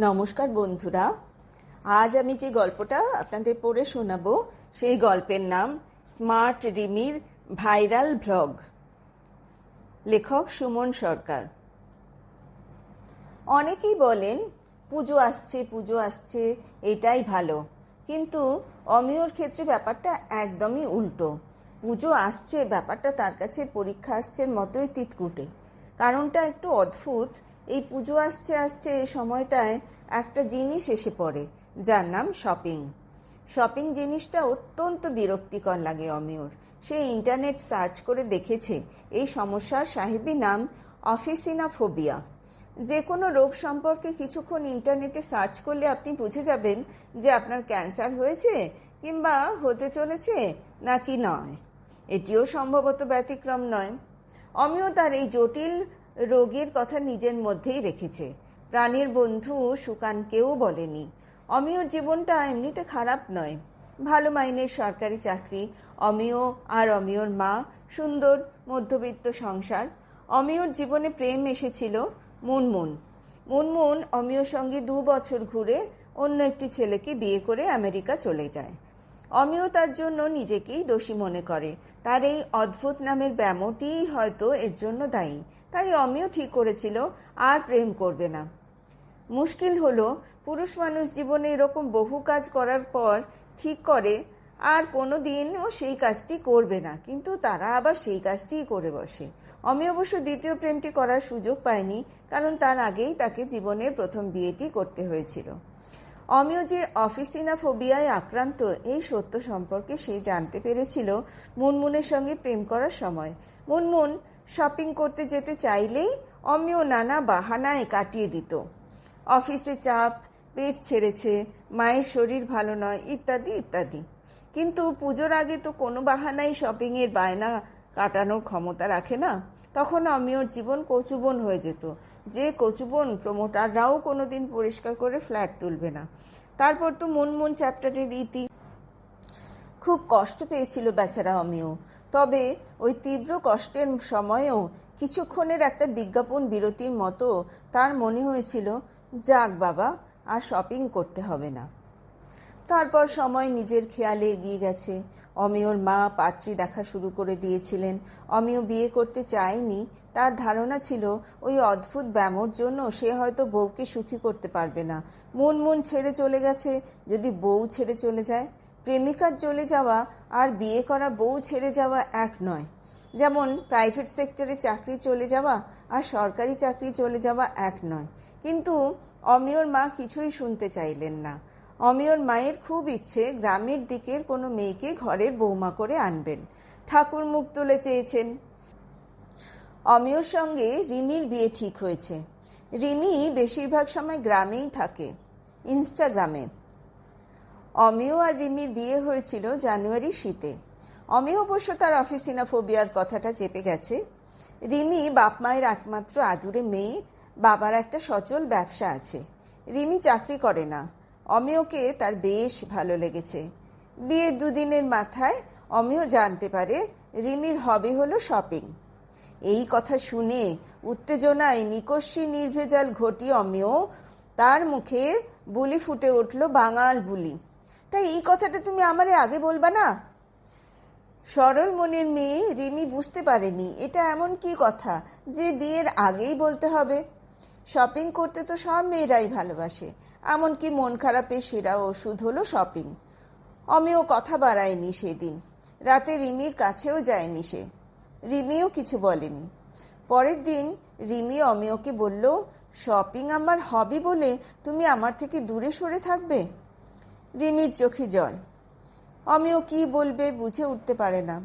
নমস্কার বন্ধুরা। আজ আমি যে গল্পটা আপনাদের পড়ে শোনাবো, সেই গল্পের নাম স্মার্ট রিমির ভাইরাল ভ্লগ। লেখক সুমন সরকার। অনেকেই বলেন, পুজো আসছে পুজো আসছে, এটাই ভালো। কিন্তু অমিয়র ক্ষেত্রে ব্যাপারটা একদমই উল্টো। পুজো আসছে, ব্যাপারটা তার কাছে পরীক্ষা আসছে মতোই তিতকুটে। কারণটা একটু অদ্ভুত এই পুজো আসছে আসছে এই সময়টায় একটা জিনিস এসে পড়ে, যার নাম শপিং। শপিং জিনিসটা অত্যন্ত বিরক্তিকর লাগে অমিয়র। সে ইন্টারনেট সার্চ করে দেখেছে এই সমস্যার সাহেবী নাম অফিসিনাফোবিয়া। যে কোনো রোগ সম্পর্কে কিছুক্ষণ ইন্টারনেটে সার্চ করলে আপনি বুঝে যাবেন যে আপনার ক্যান্সার হয়েছে কিংবা হতে চলেছে নাকি নয়। এটিও সম্ভবত ব্যতিক্রম নয়। অমিও তার এই জটিল রোগের কথা নিজের মধ্যেই রেখেছে। প্রাণীর বন্ধু সুকানকেও বলেনি। অমিয়র জীবনটা এমনিতে খারাপ নয়। ভালো মাইনের সরকারি চাকরি, অমিয় আর অমিয়র মা, সুন্দর মধ্যবিত্ত সংসার। অমিয়র জীবনে প্রেম এসেছিল মুনমুন। মুনমুন অমিয়র সঙ্গে দু বছর ঘুরে অন্য একটি ছেলেকে বিয়ে করে আমেরিকা চলে যায়। অমিয় তার জন্য নিজেকেই দোষী মনে করে। তার এই অদ্ভুত নামের ব্যামোটিই হয়তো এর জন্য দায়ী। তাই অমিও ঠিক করেছিল, আর প্রেম করবে না। মুশকিল হলো, পুরুষ মানুষ জীবনে এরকম বহু কাজ করার পর ঠিক করে, আর কোনো দিনও সেই কাজটি করবে না। কিন্তু তারা আবার সেই কাজটিই করে বসে। অমি অবশ্য দ্বিতীয় প্রেমটি করার সুযোগ পায়নি, কারণ তার আগেই তাকে জীবনের প্রথম বিয়েটি করতে হয়েছিল। অমিয় যে অফিসিনাফোবিয়ায় আক্রান্ত, এই সত্য সম্পর্কে সে জানতে পেরেছিল মুনমুনের সঙ্গে প্রেম করার সময়। মুনমুন শপিং করতে যেতে চাইলেই অমিয় নানা বাহানায় কাটিয়ে দিত। অফিসে চাপ, পেট ছেড়েছে, মায়ের শরীর ভালো নয়, ইত্যাদি ইত্যাদি। কিন্তু পুজোর আগে তো কোনো বাহানাই শপিংয়ের বায়না কাটানোর ক্ষমতা রাখে না। তখন অমিয়র জীবন কচুবন হয়ে যেত। যে কচুবন প্রমোটাররাও কোনো দিন পরিষ্কার করে ফ্ল্যাট তুলবে না। তারপর তো মন মন চ্যাপ্টারের রীতি। খুব কষ্ট পেয়েছিল বেচারা আমিও। তবে ওই তীব্র কষ্টের সময়েও কিছুক্ষণের একটা বিজ্ঞাপন বিরতির মতো তার মনে হয়েছিল, যাক বাবা, আর শপিং করতে হবে না। তারপর সময় নিজের খেয়ালে এগিয়ে গেছে। অমিয়র মা পাত্রী দেখা শুরু করে দিয়েছিলেন। অমিয় বিয়ে করতে চায়নি, তার ধারণা ছিল ওই অদ্ভুত ব্যামোর জন্য সে হয়তো বউকে সুখী করতে পারবে না। মন মন ছেড়ে চলে গেছে, যদি বউ ছেড়ে চলে যায়? প্রেমিকার চলে যাওয়া আর বিয়ে করা বউ ছেড়ে যাওয়া এক নয়। যেমন প্রাইভেট সেক্টরে চাকরি চলে যাওয়া আর সরকারি চাকরি চলে যাওয়া এক নয়। কিন্তু অমিয়র মা কিছুই শুনতে চাইলেন না। অমিয়র মায়ের খুব ইচ্ছে গ্রামের দিকের কোনো মেয়েকে ঘরের বৌমা করে আনবেন। ঠাকুর মুখ তুলে চেয়েছেন। অমিয়র সঙ্গে রিমির বিয়ে ঠিক হয়েছে। রিমি বেশিরভাগ সময় গ্রামেই থাকে, ইনস্টাগ্রামে। অমিয় আর রিমির বিয়ে হয়েছিল জানুয়ারি শীতে। অমিয় অবশ্য তার অফিসিনাফোবিয়ার কথাটা চেপে গেছে। রিমি বাপ মায়ের একমাত্র আদুরে মেয়ে, বাবার একটা সচল ব্যবসা আছে। রিমি চাকরি করে না। অমিয়কে তার বেশ ভালো লেগেছে। বিয়ের দুদিনের মাথায় অমিয় জানতে পারে রিমির হবি হলো শপিং। এই কথা শুনে উত্তেজনায় নিকস্বী নির্ভেজাল ঘটি অমিয় তার মুখে বুলি ফুটে উঠল বাঙাল বুলি। তাই এই কথাটা তুমি আমারে আগে বলবা না? সরল মনের মেয়ে রিমি বুঝতে পারেনি এটা এমন কি কথা যে বিয়ের আগেই বলতে হবে। শপিং করতে তো সব মেয়েরাই ভালোবাসে। এমনকি মন খারাপের সেরা ওষুধ হলো শপিং অমিও কথা বাড়ায়নি সেদিন। রাতে রিমির কাছেও যায়নি সে। রিমিও কিছু বলেনি। পরের দিন রিমি অমিওকে বলল শপিং আমার হবি বলে তুমি আমার থেকে দূরে সরে থাকবে? রিমির চোখে জল। অমিও কি বলবে বুঝে উঠতে পারে না।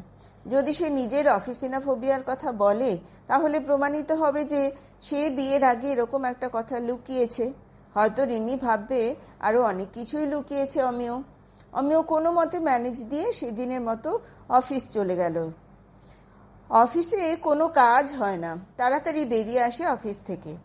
যদি সে নিজের অফিসিনাফোবিয়ার কথা বলে, তাহলে প্রমাণিত হবে যে সে বিয়ের আগে এরকম একটা কথা লুকিয়েছে। হয়তো রিমি ভাববে আরও অনেক কিছুই লুকিয়েছে অমিয়। অমিয় কোনো মতে ম্যানেজ দিয়ে সেদিনের মতো অফিস চলে গেল। অফিসে কোনো কাজ হয় না। তাড়াতাড়ি বেরিয়ে আসে অফিস থেকে।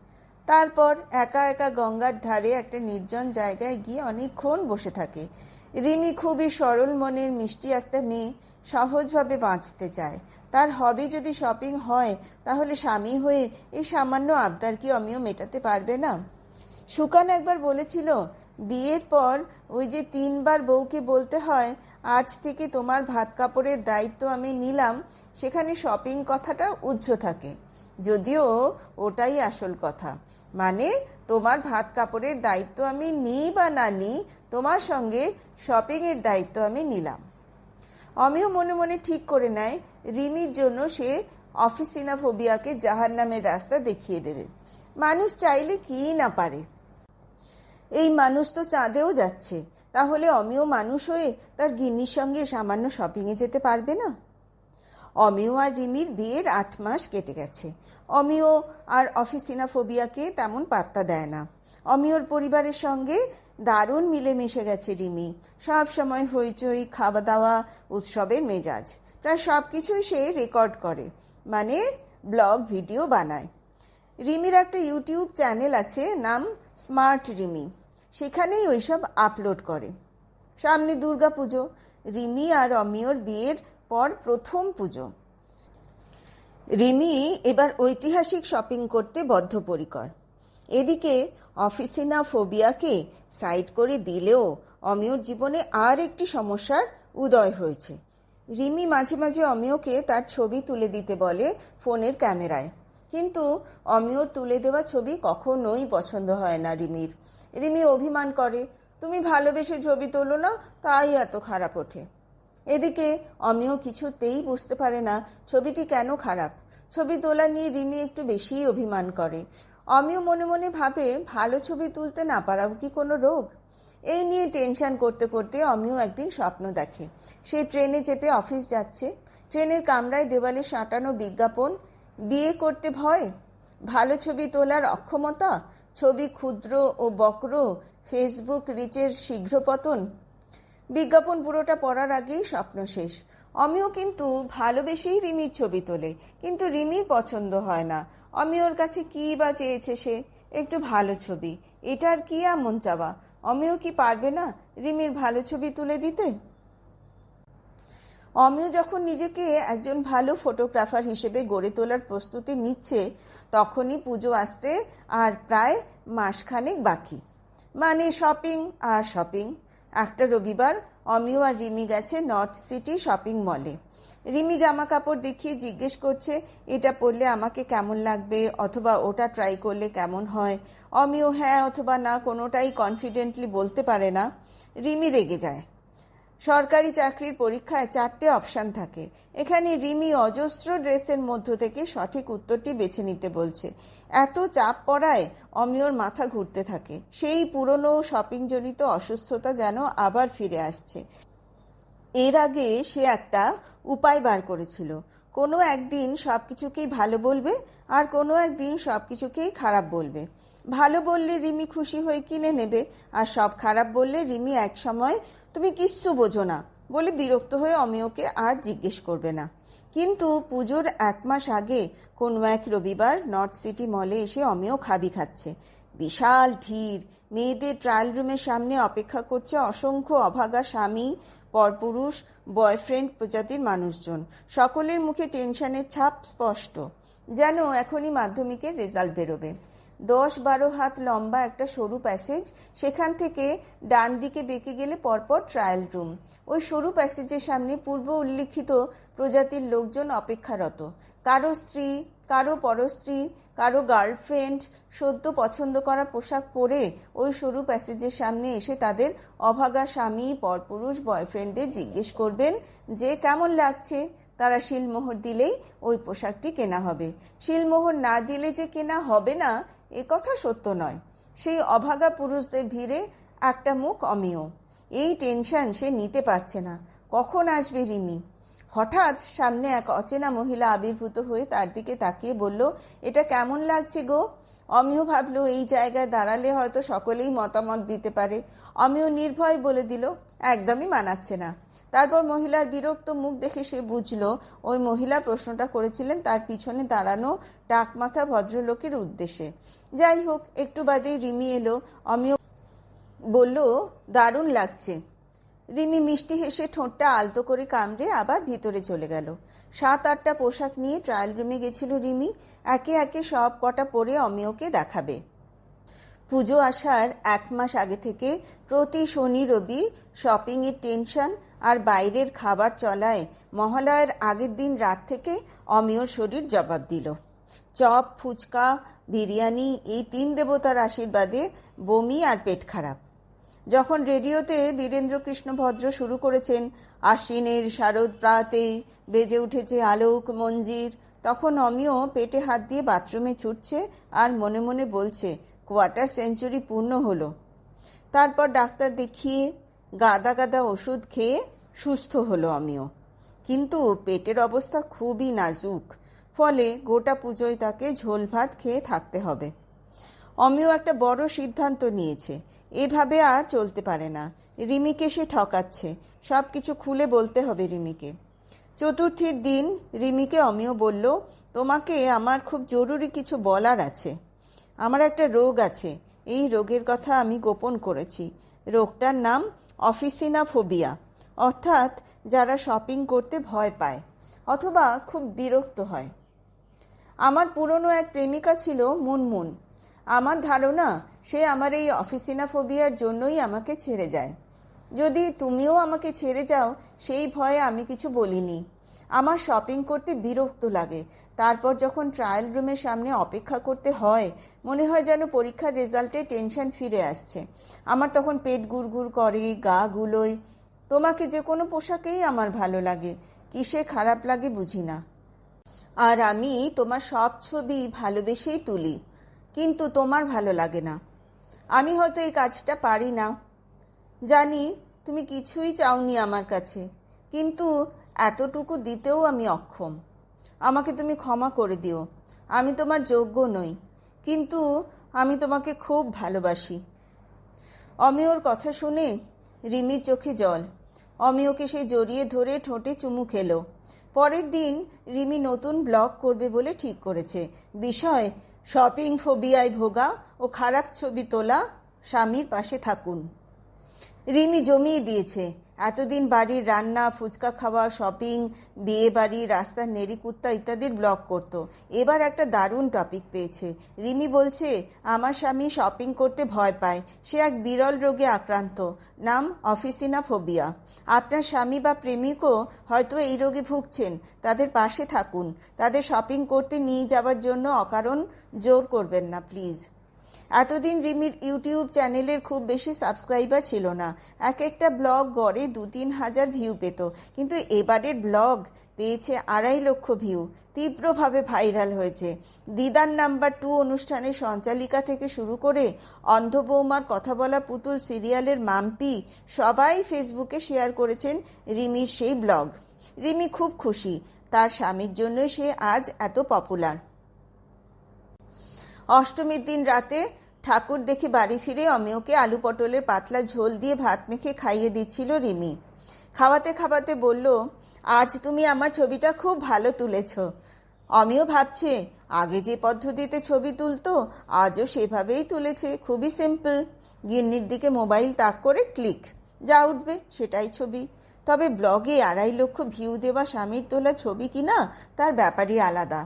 তারপর একা একা গঙ্গার ধারে একটা নির্জন জায়গায় গিয়ে অনেকক্ষণ বসে থাকে। রিমি খুবই সরল মনের মিষ্টি একটা মেয়ে, সহজভাবে বাঁচতে চায়। তার হবি যদি শপিং হয়, তাহলে স্বামী হয়ে এই সামান্য আবদার কি অমিয় মেটাতে পারবে না? সুকান একবার বলেছিল, বিয়ের পর ওই যে তিনবার বউকে বলতে হয়, আজ থেকে তোমার ভাত কাপড়ের দায়িত্ব আমি নিলাম, সেখানে শপিং কথাটা উজ্জ্ব থাকে। যদিও ওটাই আসল কথা। মানে তোমার ভাত কাপড়ের দায়িত্ব আমি নিই বা না নিই তোমার সঙ্গে শপিংয়ের দায়িত্ব আমি নিলাম। অমিও মনে মনে ঠিক করে নেয়, রিমির জন্য সে অফিসিনাফোবিয়াকে জাহার নামের রাস্তা দেখিয়ে দেবে। মানুষ চাইলে কি না পারে? এই মানুষ তো চাঁদেও যাচ্ছে। তাহলে অমিও মানুষ হয়ে তার গিন্নির সঙ্গে সামান্য শপিংয়ে যেতে পারবে না? অমিও আর রিমির বিয়ের আট মাস কেটে গেছে। অমিও আর অফিসিনাফোবিয়াকে তেমন পাত্তা দেয় না। অমিওর পরিবারের সঙ্গে দারুণ মিলেমিশে গেছে রিমি। সব সময় হইচই খাওয়া দাওয়া উৎসবের মেজাজ, প্রায় সব কিছুই সে রেকর্ড করে মানে ব্লগ, ভিডিও বানায়। রিমির একটা ইউটিউব চ্যানেল আছে, নাম স্মার্ট রিমি। সেখানেই ওইসব আপলোড করে। সামনে দুর্গা পুজো রিমি আর অমিয়র বিয়ের পর প্রথম পুজো। রিমি এবার ঐতিহাসিক শপিং করতে বদ্ধপরিকর। এদিকে অফিসিনা ফোবিয়াকে সাইড করে দিলেও অমিয়র জীবনে আর একটি সমস্যার উদয় হয়েছে। রিমি মাঝে মাঝে অমিয়কে তার ছবি তুলে দিতে বলে ফোনের ক্যামেরায়। কিন্তু অমিয়র তুলে দেওয়া ছবি কখনোই পছন্দ হয় না রিমির। রিমি অভিমান করে, তুমি ভালোবেসে ছবি তোলো না, তাই এত খারাপ ওঠে। এদিকে অমিও কিছুতেই বুঝতে পারে না, ছবিটি কেন খারাপ? ছবি তোলা নিয়ে রিমি একটু বেশিই অভিমান করে। অমিয় মনে মনে ভাবে, ভালো ছবি তুলতে না পারাও কি কোনো রোগ? এই নিয়ে টেনশন করতে করতে অমিয় একদিন স্বপ্ন দেখে। সে ট্রেনে চেপে অফিস যাচ্ছে। ট্রেনের কামরায় দেওয়ালে সাঁটানো বিজ্ঞাপন, বিয়ে করতে ভয়? ভালো ছবি তোলার অক্ষমতা? ছবি ক্ষুদ্র ও বক্র, ফেসবুক রিচের শীঘ্র পতন? বিজ্ঞাপন পুরোটা পড়ার আগেই স্বপ্ন শেষ। অমিও কিন্তু ভালোবেসেই রিমির ছবি তোলে, কিন্তু রিমির পছন্দ হয় না। অমিওর কাছে কি বা চেয়েছে সে? একটু ভালো ছবি। এটার কি এমন চাওয়া? অমিও কি পারবে না রিমির ভালো ছবি তুলে দিতে? অমিয় যখন নিজেকে একজন ভালো ফটোগ্রাফার হিসেবে গড়ে তোলার প্রস্তুতি নিচ্ছে, তখনই পুজো আসতে আর প্রায় মাসখানেক বাকি। মানে শপিং আর শপিং। একটা রবিবার অমিও আর রিমি গেছে নর্থ সিটি শপিং মলে। রিমি জামা কাপড় দেখিয়ে জিজ্ঞেস করছে, এটা পরলে আমাকে কেমন লাগবে? অথবা ওটা ট্রাই করলে কেমন হয়? অমিও হ্যাঁ অথবা না, কোনোটাই কনফিডেন্টলি বলতে পারে না। রিমি রেগে যায়। সরকারি চাকরির পরীক্ষায় চারটে অপশান থাকে। এখানে রিমি অজস্র ড্রেসের মধ্য থেকে সঠিক উত্তরটি বেছে নিতে বলছে। এত চাপ পড়ায় অমিয়র মাথা ঘুরতে থাকে। সেই পুরনো শপিংজনিত অসুস্থতা যেন আবার ফিরে আসছে। এর আগে সে একটা উপায় বার করেছিল। কোনো একদিন সব কিছুকেই ভালো বলবে, আর কোনো একদিন সব কিছুকেই খারাপ বলবে। ভালো বললে রিমি খুশি হয়ে কিনে নেবে, আর সব খারাপ বললে রিমি এক সময়, তুমি কিচ্ছু বোঝো না বলে বিরক্ত হয়ে অমিয়কে আর জিজ্ঞেস করবে না। কিন্তু পুজোর এক মাস আগে কোনো এক রবিবার নর্থ সিটি মলে এসে অমিয় খাবি খাচ্ছে। বিশাল ভিড়, মেয়েদের ট্রায়াল রুমের সামনে অপেক্ষা করছে অসংখ্য অভাগা স্বামী পরপুরুষ, বয়ফ্রেন্ড প্রজাতির মানুষজন। সকলের মুখে টেনশনের ছাপ স্পষ্ট। যেন এখনই মাধ্যমিকের রেজাল্ট বেরোবে। দশ বারো হাত লম্বা একটা সরু প্যাসেজ, সেখান থেকে ডান দিকে বেঁকে গেলে পরপর ট্রায়াল রুম। ওই সরু প্যাসেজের সামনে পূর্ব উল্লিখিত প্রজাতির লোকজন অপেক্ষারত। কারও স্ত্রী কারও পরস্ত্রী কারও গার্লফ্রেন্ড সদ্য পছন্দ করা পোশাক পরে ওই সরু প্যাসেজের সামনে এসে তাদের অভাগা স্বামী, পরপুরুষ বয়ফ্রেন্ডদের জিজ্ঞেস করবেন যে কেমন লাগছে? তারা শিলমোহর দিলেই ওই পোশাকটি কেনা হবে। শিলমোহর না দিলে যে কেনা হবে না, এ কথা সত্য নয়। সেই অভাগা পুরুষদের ভিড়ে একটা মুখ অমিয়। এই টেনশন সে নিতে পারছে না। কখন আসবে রিমি? হঠাৎ সামনে এক অচেনা মহিলা আবির্ভূত হয়ে তার দিকে তাকিয়ে বলল, এটা কেমন লাগছে গো? অমিয় ভাবল এই জায়গায় দাঁড়ালে হয়তো সকলেই মতামত দিতে পারে। অমিয় নির্ভয় বলে দিল, একদমই মানাচ্ছে না। তারপর মহিলার বিরক্ত মুখ দেখে সে বুঝলো, ওই মহিলা প্রশ্নটা করেছিলেন তার পিছনে দাঁড়ানো টাকমাথা ভদ্রলোকের উদ্দেশ্যে। যাই হোক, একটু বাদেই রিমি এলো। অমিয় বলল, দারুণ লাগছে। রিমি মিষ্টি হেসে ঠোঁটটা আলতো করে কামড়ে আবার ভিতরে চলে গেল। সাত, আটটা পোশাক নিয়ে ট্রায়াল রুমে গেছিল রিমি। একে একে সব কটা পরে অমিয়কে দেখাবে। পুজো আসার এক মাস আগে থেকে প্রতি শনি, রবি শপিংয়ের টেনশন আর বাইরের খাবার চলায় মহালয়ের আগের দিন রাত থেকে অমিয়র শরীর জবাব দিল। চপ, ফুচকা, বিরিয়ানি এই তিন দেবতার আশীর্বাদে বমি আর পেট খারাপ। যখন রেডিওতে বীরেন্দ্র কৃষ্ণ ভদ্র শুরু করেছেন, আশ্বিনের শারদ প্রাতে বেজে উঠেছে আলোক মঞ্জির। তখন অমিও পেটে হাত দিয়ে বাথরুমে ছুটছে আর মনে মনে বলছে, কোয়ার্টার সেঞ্চুরি পূর্ণ হলো। তারপর ডাক্তার দেখিয়ে গাদা গাদা ওষুধ খেয়ে সুস্থ হলো আমিও কিন্তু পেটের অবস্থা খুবই নাজুক, ফলে গোটা পুজোয় তাকে ঝোল ভাত খেয়ে থাকতে হবে। অমিও একটা বড় সিদ্ধান্ত নিয়েছে এভাবে আর চলতে পারে না। রিমিকে সে ঠকাচ্ছে। সব কিছু খুলে বলতে হবে রিমিকে। চতুর্থীর দিন রিমিকে অমিও বলল, তোমাকে আমার খুব জরুরি কিছু বলার আছে। আমার একটা রোগ আছে। এই রোগের কথা আমি গোপন করেছি। রোগটার নাম অফিসিনাফোবিয়া। অর্থাৎ যারা শপিং করতে ভয় পায় অথবা খুব বিরক্ত হয়। আমার পুরনো এক প্রেমিকা ছিল মুনমুন। আমার ধারণা সে আমার এই অফিসিনাফোবিয়ার জন্যই আমাকে ছেড়ে যায়। যদি তুমিও আমাকে ছেড়ে যাও, সেই ভয়ে আমি কিছু বলিনি। আমার শপিং করতে বিরক্ত লাগে। তারপর যখন ট্রায়াল রুমের সামনে অপেক্ষা করতে হয়, মনে হয় যেন পরীক্ষার রেজাল্টে টেনশন ফিরে আসছে। আমার তখন পেট গুড়গুড় করে, গা গুলোয়। তোমাকে যে কোনো পোশাকেই আমার ভালো লাগে। কিসে খারাপ লাগে বুঝি না। আর আমি তোমার সব ছবি ভালোবেসেই তুলি। কিন্তু তোমার ভালো লাগে না। আমি হয়তো এই কাজটা পারি না। জানি তুমি কিছুই চাওনি আমার কাছে, কিন্তু এতটুকু দিতেও আমি অক্ষম। আমাকে তুমি ক্ষমা করে দিও। আমি তোমার যোগ্য নই, কিন্তু আমি তোমাকে খুব ভালোবাসি। অমিয়র কথা শুনে রিমির চোখে জল। অমিয়কে সে জড়িয়ে ধরে ঠোঁটে চুমু খেলো। পরের দিন রিমি নতুন ব্লগ করবে বলে ঠিক করেছে। বিষয় শপিং ফোবিয়ায় ভোগা ও খারাপ ছবি তোলা স্বামীর পাশে থাকুন। রিমি জমিয়ে দিয়েছে এতদিন বাড়ির রান্না, ফুচকা খাওয়া শপিং বিয়ে বাড়ি রাস্তার নেড়িকুত্তা ইত্যাদির ব্লগ করত। এবার একটা দারুণ টপিক পেয়েছে। রিমি বলছে, আমার স্বামী শপিং করতে ভয় পায়। সে এক বিরল রোগে আক্রান্ত। নাম অফিসিনা ফোবিয়া আপনার স্বামী বা প্রেমিকও হয়তো এই রোগে ভুগছেন। তাদের পাশে থাকুন। তাদের শপিং করতে নিয়ে যাওয়ার জন্য অকারণ জোর করবেন না প্লিজ এতদিন রিমির ইউটিউব চ্যানেলের খুব বেশি সাবস্ক্রাইবার ছিল না। এক একটা ব্লগ গড়ে দু তিন হাজার ভিউ পেত। কিন্তু এবারের ব্লগ পেয়েছে আড়াই লক্ষ ভিউ। তীব্রভাবে ভাইরাল হয়েছে। দিদার নাম্বার টু অনুষ্ঠানের সঞ্চালিকা থেকে শুরু করে অন্ধ বৌমার কথা বলা পুতুল সিরিয়ালের মাম্পি সবাই ফেসবুকে শেয়ার করেছেন রিমির সেই ব্লগ। রিমি খুব খুশি। তার স্বামীর জন্যই সে আজ এত পপুলার। অষ্টমীর দিন রাতে ঠাকুর দেখে বাড়ি ফিরে অমিয়কে আলু পটলের পাতলা ঝোল দিয়ে ভাত মেখে খাইয়ে দিচ্ছিল রিমি। খাওয়াতে খাওয়াতে বলল, আজ তুমি আমার ছবিটা খুব ভালো তুলেছ। অমিও ভাবছে, আগে যে পদ্ধতিতে ছবি তুলতো, আজও সেভাবেই তুলেছে, খুবই সিম্পল। গিন্নির দিকে মোবাইল তাক করে ক্লিক, যা উঠবে, সেটাই ছবি। তবে ব্লগে আড়াই লক্ষ ভিউ দেওয়া স্বামীর তোলা ছবি কিনা, তার ব্যাপারই আলাদা।